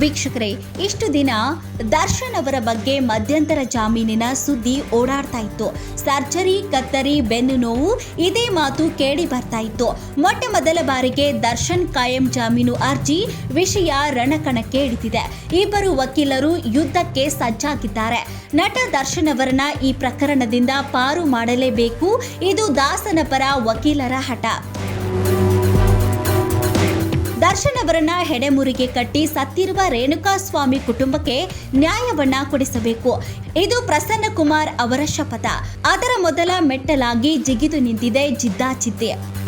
ವೀಕ್ಷಕರೇ, ಇಷ್ಟು ದಿನ ದರ್ಶನ್ ಅವರ ಬಗ್ಗೆ ಮಧ್ಯಂತರ ಜಾಮೀನಿನ ಸುದ್ದಿ ಓಡಾಡ್ತಾ ಇತ್ತು. ಸರ್ಜರಿ, ಕತ್ತರಿ, ಬೆನ್ನು ನೋವು ಇದೇ ಮಾತು ಕೇಳಿ ಬರ್ತಾ ಇತ್ತು. ಮೊಟ್ಟ ಮೊದಲ ಬಾರಿಗೆ ದರ್ಶನ್ ಕಾಯಂ ಜಾಮೀನು ಅರ್ಜಿ ವಿಷಯ ರಣಕಣಕ್ಕೆ ಇಳಿದಿದೆ. ಇಬ್ಬರು ವಕೀಲರು ಯುದ್ಧಕ್ಕೆ ಸಜ್ಜಾಗಿದ್ದಾರೆ. ನಟ ದರ್ಶನ್ ಅವರನ್ನ ಈ ಪ್ರಕರಣದಿಂದ ಪಾರು ಮಾಡಲೇಬೇಕು. ಇದು ದಾಸನ ಪರ ವಕೀಲರ ಹಠ. ದರ್ಶನ್ ಅವರನ್ನ ಹೆಡೆಮುರಿಗೆ ಕಟ್ಟಿ ಸತ್ತಿರುವ ರೇಣುಕಾಸ್ವಾಮಿ ಕುಟುಂಬಕ್ಕೆ ನ್ಯಾಯವನ್ನ ಕೊಡಿಸಬೇಕು. ಇದು ಪ್ರಸನ್ನ ಕುಮಾರ್ ಅವರ ಶಪಥ. ಅದರ ಮೊದಲ ಮೆಟ್ಟಲಾಗಿ ಜಿಗಿದು ನಿಂತಿದೆ ಜಿದ್ದಾಚಿದ್ದೆ.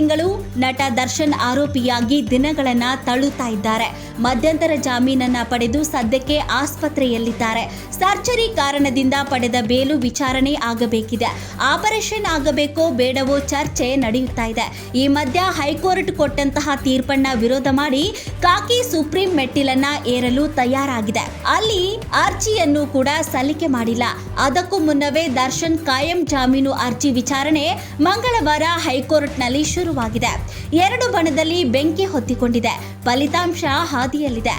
ತಿಂಗಳು ನಟ ದರ್ಶನ್ ಆರೋಪಿಯಾಗಿ ದಿನಗಳನ್ನ ತಳ್ಳುತ್ತಾ ಇದ್ದಾರೆ. ಮಧ್ಯಂತರ ಜಾಮೀನನ್ನ ಪಡೆದು ಸದ್ಯಕ್ಕೆ ಆಸ್ಪತ್ರೆಯಲ್ಲಿದ್ದಾರೆ. ಸರ್ಜರಿ ಕಾರಣದಿಂದ ಪಡೆದ ಬೇಲು ವಿಚಾರಣೆ ಆಗಬೇಕಿದೆ. ಆಪರೇಷನ್ ಆಗಬೇಕೋ ಬೇಡವೋ ಚರ್ಚೆ ನಡೆಯುತ್ತಾ ಇದೆ. ಈ ಮಧ್ಯ ಹೈಕೋರ್ಟ್ ಕೊಟ್ಟಂತಹ ತೀರ್ಪನ್ನ ವಿರೋಧ ಮಾಡಿ ಕಾಕಿ ಸುಪ್ರೀಂ ಮೆಟ್ಟಿಲನ್ನ ಏರಲು ತಯಾರಾಗಿದೆ. ಅಲ್ಲಿ ಅರ್ಜಿಯನ್ನು ಕೂಡ ಸಲ್ಲಿಕೆ ಮಾಡಿಲ್ಲ. ಅದಕ್ಕೂ ಮುನ್ನವೇ ದರ್ಶನ್ ಕಾಯಂ ಜಾಮೀನು ಅರ್ಜಿ ವಿಚಾರಣೆ ಮಂಗಳವಾರ ಹೈಕೋರ್ಟ್ನಲ್ಲಿ ಶುರುವಾಗಿದೆ ಎರಡು ಬಣದಲ್ಲಿ ಬೆಂಕಿ ಹೊತ್ತಿಕೊಂಡಿದೆ. ಫಲಿತಾಂಶ ಹಾದಿಯಲ್ಲಿದೆ.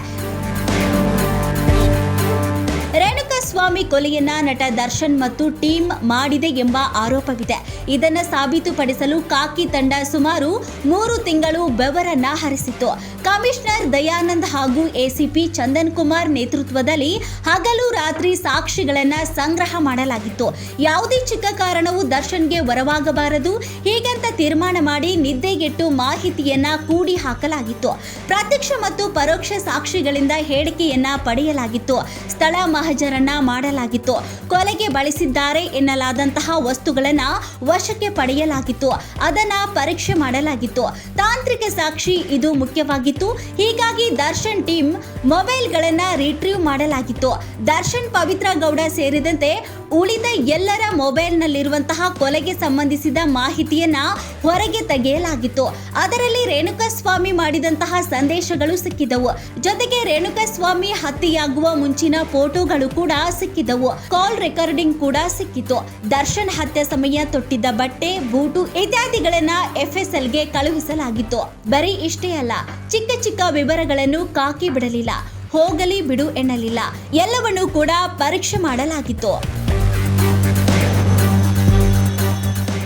ರೇಣುಕಾಸ್ವಾಮಿ ಕೊಲೆಯನ್ನ ನಟ ದರ್ಶನ್ ಮತ್ತು ಟೀಮ್ ಮಾಡಿದೆ ಎಂಬ ಆರೋಪವಿದೆ. ಇದನ್ನ ಸಾಬೀತುಪಡಿಸಲು ಕಾಕಿ ತಂಡ ಸುಮಾರು ಮೂರು ತಿಂಗಳು ಬೆವರನ್ನ ಹರಿಸಿತ್ತು. ಕಮಿಷನರ್ ದಯಾನಂದ್ ಹಾಗೂ ಎಸಿಪಿ ಚಂದನ್ ಕುಮಾರ್ ನೇತೃತ್ವದಲ್ಲಿ ಹಗಲು ರಾತ್ರಿ ಸಾಕ್ಷಿಗಳನ್ನ ಸಂಗ್ರಹ ಮಾಡಲಾಗಿತ್ತು. ಯಾವುದೇ ಚಿಕ್ಕ ಕಾರಣವು ದರ್ಶನ್ಗೆ ವರವಾಗಬಾರದು. ಹೀಗಂತ ತೀರ್ಮಾನ ಮಾಡಿ ನಿದ್ದೆಗೆಟ್ಟು ಮಾಹಿತಿಯನ್ನ ಕೂಡಿ ಹಾಕಲಾಗಿತ್ತು. ಪ್ರತ್ಯಕ್ಷ ಮತ್ತು ಪರೋಕ್ಷ ಸಾಕ್ಷಿಗಳಿಂದ ಹೇಳಿಕೆಯನ್ನ ಪಡೆಯಲಾಗಿತ್ತು. ಸ್ಥಳ ಮಹಜರನ್ನ ಮಾಡಲಾಗಿತ್ತು. ಕೊಲೆಗೆ ಬಳಸಿದ್ದಾರೆ ಎನ್ನಲಾದಂತಹ ವಸ್ತುಗಳನ್ನ ವಶಕ್ಕೆ ಪಡೆಯಲಾಗಿತ್ತು. ಅದನ್ನ ಪರೀಕ್ಷೆ ಮಾಡಲಾಗಿತ್ತು. ತಾಂತ್ರಿಕ ಸಾಕ್ಷಿ ಇದು ಮುಖ್ಯವಾಗಿತ್ತು. ಹೀಗಾಗಿ ದರ್ಶನ್ ಟೀಮ್ ಮೊಬೈಲ್ಗಳನ್ನ ರಿಟ್ರೀವ್ ಮಾಡಲಾಗಿತ್ತು. ದರ್ಶನ್ ಪವಿತ್ರ ಗೌಡ ಸೇರಿದಂತೆ ಉಳಿದ ಎಲ್ಲರ ಮೊಬೈಲ್ನಲ್ಲಿರುವಂತಹ ಕೊಲೆಗೆ ಸಂಬಂಧಿಸಿದ ಮಾಹಿತಿಯನ್ನ ಹೊರಗೆ ತೆಗೆಯಲಾಗಿತ್ತು. ಅದರಲ್ಲಿ ರೇಣುಕಾಸ್ವಾಮಿ ಮಾಡಿದಂತಹ ಸಂದೇಶಗಳು ಸಿಕ್ಕಿದವು. ಜೊತೆಗೆ ರೇಣುಕಾಸ್ವಾಮಿ ಹತ್ಯೆಯಾಗುವ ಮುಂಚಿನ ಫೋಟೋಗಳು ಕೂಡ ಸಿಕ್ಕಿದವು. ಕಾಲ್ ರೆಕಾರ್ಡಿಂಗ್ ಕೂಡ ಸಿಕ್ಕಿತು. ದರ್ಶನ್ ಹತ್ಯೆ ಸಮಯ ತೊಟ್ಟಿದ್ದ ಬಟ್ಟೆ, ಬೂಟು ಇತ್ಯಾದಿಗಳನ್ನ ಎಫ್ ಎಸ್ ಎಫ್ಎಸ್ಎಲ್ಗೆ ಕಳುಹಿಸಲಾಗಿತ್ತು. ಬರೀ ಇಷ್ಟೇ ಅಲ್ಲ, ಚಿಕ್ಕ ಚಿಕ್ಕ ವಿವರಗಳನ್ನು ಕಾಕಿ ಬಿಡಲಿಲ್ಲ, ಹೋಗಲಿ ಬಿಡು ಎನ್ನಲಿಲ್ಲ. ಎಲ್ಲವನ್ನೂ ಕೂಡ ಪರೀಕ್ಷೆ ಮಾಡಲಾಗಿತ್ತು.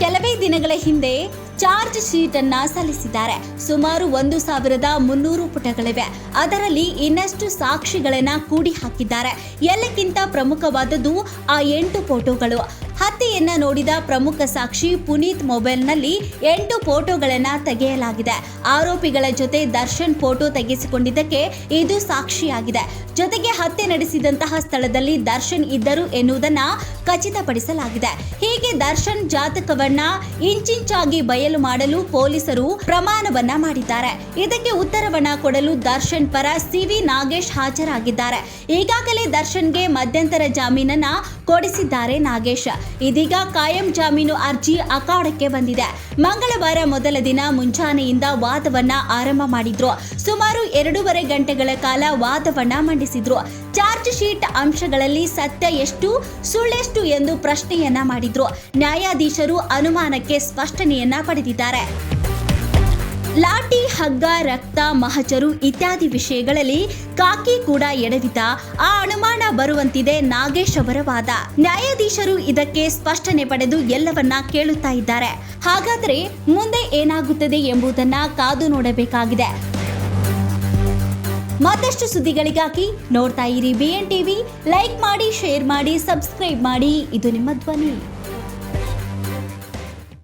ಕೆಲವೇ ದಿನಗಳ ಹಿಂದೆ ಚಾರ್ಜ್ ಶೀಟ್ ಅನ್ನ ಸಲ್ಲಿಸಿದ್ದಾರೆ. ಸುಮಾರು ಒಂದು ಸಾವಿರದ ಮುನ್ನೂರು ಪುಟಗಳಿವೆ. ಅದರಲ್ಲಿ ಇನ್ನಷ್ಟು ಸಾಕ್ಷಿಗಳನ್ನ ಕೂಡಿ ಹಾಕಿದ್ದಾರೆ. ಎಲ್ಲಕ್ಕಿಂತ ಪ್ರಮುಖವಾದದ್ದು ಆ ಎಂಟು ಫೋಟೋಗಳು. ಹತ್ಯೆಯನ್ನ ನೋಡಿದ ಪ್ರಮುಖ ಸಾಕ್ಷಿ ಪುನೀತ್ ಮೊಬೈಲ್ನಲ್ಲಿ ಎಂಟು ಫೋಟೋಗಳನ್ನ ತೆಗೆಯಲಾಗಿದೆ. ಆರೋಪಿಗಳ ಜೊತೆ ದರ್ಶನ್ ಫೋಟೋ ತೆಗೆಸಿಕೊಂಡಿದ್ದಕ್ಕೆ ಇದು ಸಾಕ್ಷಿಯಾಗಿದೆ. ಜೊತೆಗೆ ಹತ್ಯೆ ನಡೆಸಿದಂತಹ ಸ್ಥಳದಲ್ಲಿ ದರ್ಶನ್ ಇದ್ದರು ಎನ್ನುವುದನ್ನ ಖಚಿತಪಡಿಸಲಾಗಿದೆ. ಹೀಗೆ ದರ್ಶನ್ ಜಾತಕವನ್ನ ಇಂಚಿಂಚಾಗಿ ಬಯಲು ಮಾಡಲು ಪೊಲೀಸರು ಪ್ರಮಾಣವನ್ನ ಮಾಡಿದ್ದಾರೆ. ಇದಕ್ಕೆ ಉತ್ತರವನ್ನ ಕೊಡಲು ದರ್ಶನ್ ಪರ ಸಿವಿ ನಾಗೇಶ್ ಹಾಜರಾಗಿದ್ದಾರೆ. ಈಗಾಗಲೇ ದರ್ಶನ್ಗೆ ಮಧ್ಯಂತರ ಜಾಮೀನನ್ನ ಕೊಡಿಸಿದ್ದಾರೆ ನಾಗೇಶ್. ಇದೀಗ ಕಾಯಂ ಜಾಮೀನು ಅರ್ಜಿ ಅಖಾಡಕ್ಕೆ ಬಂದಿದೆ. ಮಂಗಳವಾರ ಮೊದಲ ದಿನ ಮುಂಜಾನೆಯಿಂದ ವಾದವನ್ನ ಆರಂಭ ಮಾಡಿದ್ರು. ಸುಮಾರು ಎರಡೂವರೆ ಗಂಟೆಗಳ ಕಾಲ ವಾದವನ್ನ ಮಂಡಿಸಿದ್ರು. ಚಾರ್ಜ್ ಶೀಟ್ ಅಂಶಗಳಲ್ಲಿ ಸತ್ಯ ಎಷ್ಟು, ಸುಳ್ಳೆಷ್ಟು ಎಂದು ಪ್ರಶ್ನೆಯನ್ನ ಮಾಡಿದ್ರು. ನ್ಯಾಯಾಧೀಶರು ಅನುಮಾನಕ್ಕೆ ಸ್ಪಷ್ಟನೆಯನ್ನ ಪಡೆದಿದ್ದಾರೆ. ಲಾಠಿ, ಹಗ್ಗ, ರಕ್ತ, ಮಹಚರು ಇತ್ಯಾದಿ ವಿಷಯಗಳಲ್ಲಿ ಕಾಕಿ ಕೂಡ ಎಡವಿತ ಆ ಅನುಮಾನ ಬರುವಂತಿದೆ ನಾಗೇಶ್ ಅವರ ವಾದ ನ್ಯಾಯಾಧೀಶರು ಇದಕ್ಕೆ ಸ್ಪಷ್ಟನೆ ಪಡೆದು ಎಲ್ಲವನ್ನ ಕೇಳುತ್ತಾ ಇದ್ದಾರೆ. ಹಾಗಾದರೆ ಮುಂದೆ ಏನಾಗುತ್ತದೆ ಎಂಬುದನ್ನ ಕಾದು ನೋಡಬೇಕಾಗಿದೆ. ಮತ್ತಷ್ಟು ಸುದ್ದಿಗಳಿಗಾಗಿ ನೋಡ್ತಾ ಇರಿ ಬಿಎನ್ ಟಿವಿ ಲೈಕ್ ಮಾಡಿ ಶೇರ್ ಮಾಡಿ ಸಬ್ಸ್ಕ್ರೈಬ್ ಮಾಡಿ. ಇದು ನಿಮ್ಮ ಧ್ವನಿ.